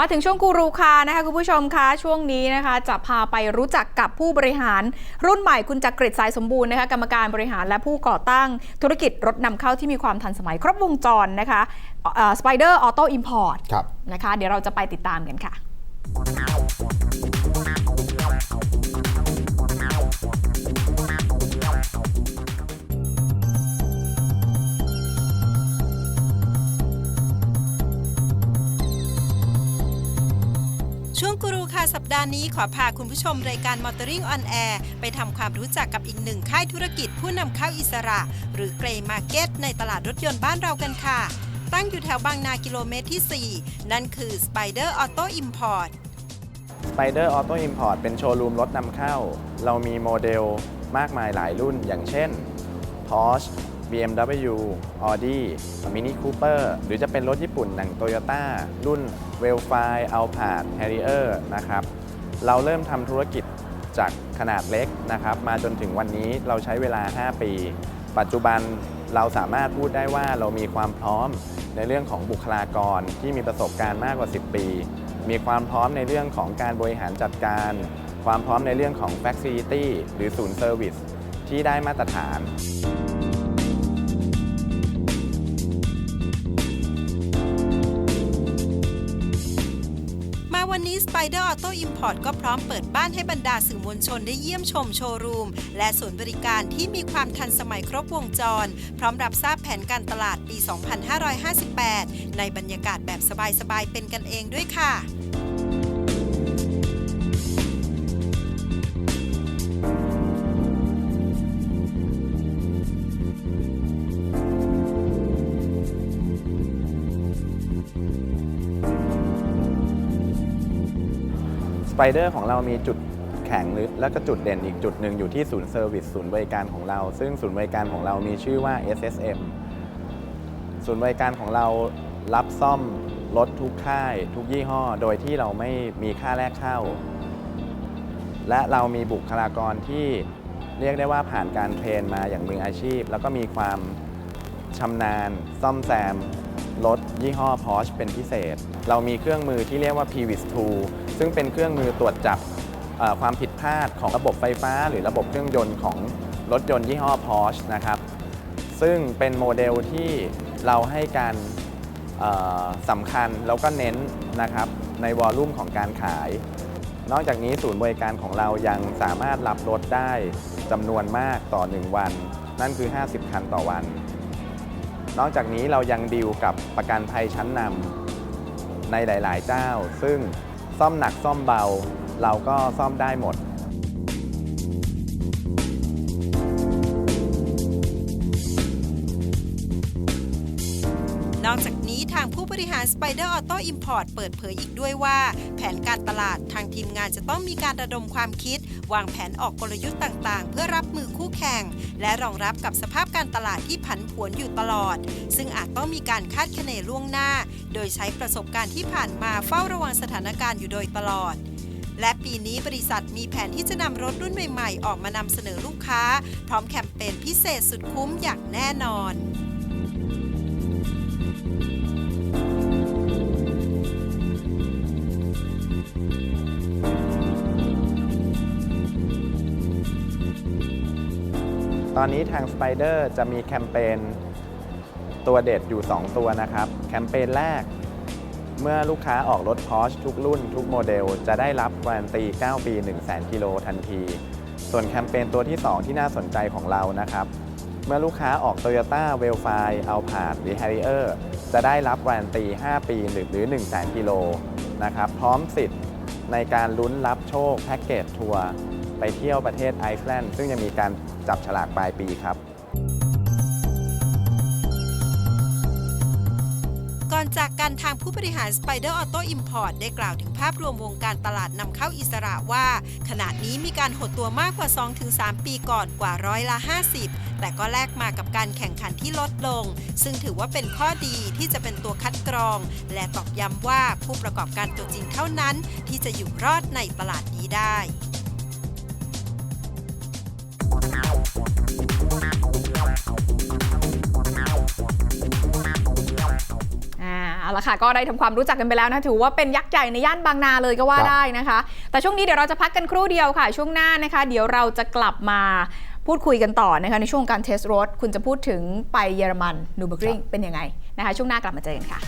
มาถึงช่วงกูรูคานะคะคุณผู้ชมคะช่วงนี้นะคะ จะพาไปรู้จักกับผู้บริหาร รุ่นใหม่คุณจักริดสายสมบูรณ์นะคะกรรมการบริหารและผู้ก่อตั้งธุรกิจรถนำเข้าที่มีความทันสมัยครบวงจรนะคะสไปเดอร์ออโต้อิมพอร์ตครับนะคะเดี๋ยวเราจะไปติดตามกันค่ะ ช่วงกูรูค่ะสัปดาห์นี้ขอพาคุณผู้ชมรายการ Motoring on Air ไปทำความรู้จักกับอีกหนึ่งค่ายธุรกิจผู้นำเข้าอิสระ หรือเกรย์มาร์เก็ตในตลาดรถยนต์บ้านเรากันค่ะ ตั้งอยู่แถวบางนากิโลเมตรที่ 4 นั่นคือ Spider Auto Import Spider Auto Import เป็นโชว์รูมรถนำเข้า เรามีโมเดลมากมายหลายรุ่น อย่างเช่น Porsche BMW Audi Mini Cooper หรือจะเป็นรถญี่ปุ่นหนัง Toyota รุ่น w e l f i Alphard Harrier นะครับ เราเริ่มทำธุรกิจจากขนาดเล็กนะครับ มาจนถึงวันนี้เราใช้เวลา 5 ปี ปัจจุบันเราสามารถพูดได้ว่าเรามีความพร้อมในเรื่องของบุคลากรที่มีประสบการณ์มากกว่า 10 ปี มีความพร้อมในเรื่องของการบริหารจัดการ ความพร้อมในเรื่องของ Facility หรือศูนย์เซอร์วิสที่ได้มาตรฐาน วันนี้ Spider Auto Import ก็พร้อมเปิดบ้านให้บรรดาสื่อมวลชนได้เยี่ยมชมโชว์รูม และศูนย์บริการที่มีความทันสมัยครบวงจร พร้อมรับทราบแผนการตลาดปี 2558 ในบรรยากาศแบบสบายๆ เป็นกันเองด้วยค่ะ ไปเดอร์ของเรามีจุดแข็งหรือและก็จุดเด่นอีกจุดหนึ่งอยู่ที่ศูนย์เซอร์วิสศูนย์บริการของเรา ซึ่งศูนย์บริการของเรามีชื่อว่า SSM ศูนย์บริการของเรารับซ่อมรถทุกค่าย ทุกยี่ห้อ โดยที่เราไม่มีค่าแรกเข้า และเรามีบุคลากรที่เรียกได้ว่าผ่านการเทรนมาอย่างมืออาชีพ แล้วก็มีความชำนาญซ่อมแซม รถยี่ห้อ Porsche เป็นพิเศษ เรามีเครื่องมือที่เรียกว่า PVIS 2ซึ่งเป็นเครื่องมือตรวจจับความผิดพลาดของระบบไฟฟ้า หรือระบบเครื่องยนต์ของรถยนต์ยี่ห้อ Porsche นะครับ ซึ่งเป็นโมเดลที่เราให้การสำคัญแล้วก็เน้นนะครับในวอลลุ่มของการขาย นอกจากนี้ศูนย์บริการของเรายังสามารถรับรถได้จำนวนมากต่อ 1 วัน นั่นคือ 50 คันต่อวัน นอกจากนี้เรายังดีลกับประกันภัยชั้นนำในหลาย ๆ เจ้า ซึ่งซ่อมหนักซ่อมเบา เราก็ซ่อมได้หมด ทางผู้บริหาร Spider Auto Import เปิดเผยอีกด้วยว่า แผนการตลาดทางทีมงานจะต้องมีการระดมความคิด วางแผนออกกลยุทธ์ต่างๆ เพื่อรับมือคู่แข่ง และรองรับกับสภาพการตลาดที่ผันผวนอยู่ตลอด ซึ่งอาจต้องมีการคาดคะเนล่วงหน้า โดยใช้ประสบการณ์ที่ผ่านมาเฝ้าระวังสถานการณ์อยู่โดยตลอดและปีนี้บริษัทมีแผนที่จะนำรถรุ่นใหม่ๆ ออกมานำเสนอลูกค้า พร้อมแคมเปญพิเศษสุดคุ้มอย่างแน่นอน ตอนนี้ทาง Spider จะมีแคมเปญตัวเด็ดอยู่ 2 ตัวนะครับ แคมเปญแรก เมื่อลูกค้าออกรถ Porsche ทุกรุ่น ทุกโมเดล จะได้รับวารันตี 9 ปี 1 0 0 0 0 0กิโลทันที ส่วนแคมเปญตัวที่ 2 ที่น่าสนใจของเรานะครับ เมื่อลูกค้าออก Toyota w e l f i Alphard หรือ Harrier จะได้รับวารันตี 5 ปีหรือหรือ 1 0 0 0 0 0กิโลนะครับพร้อมสิทธิ์ในการลุ้นรับโชคแพ็กเกจทัวร์ ไปเที่ยวประเทศไอซ์แลนด์ซึ่งจะมีการจับฉลากปลายปีครับ ก่อนจากกันทางผู้บริหาร Spider Auto Import ได้กล่าวถึงภาพรวมวงการตลาดนำเข้าอิสระว่า ขณะนี้มีการหดตัวมากกว่า 2-3 ปีก่อนกว่าร้อยละ 50 แต่ก็แลกมากับการแข่งขันที่ลดลง ซึ่งถือว่าเป็นข้อดีที่จะเป็นตัวคัดกรอง และตอกย้ำว่าผู้ประกอบการตัวจริงเท่านั้น ที่จะอยู่รอดในตลาดนี้ได้ เอาเอาละค่ะก็ได้ทำความรู้จักกันไปแล้วนะถือว่าเป็นยักษ์ใหญ่ในย่านบางนาเลยก็ว่าครับได้นะคะ แต่ช่วงนี้เดี๋ยวเราจะพักกันครู่เดียวค่ะ ช่วงหน้านะคะ เดี๋ยวเราจะกลับมาพูดคุยกันต่อนะคะในช่วงการเทสรถ คุณจะพูดถึงไปเยอรมันนูเบอร์กริงเป็นยังไงนะคะ ช่วงหน้ากลับมาเจอกันค่ะ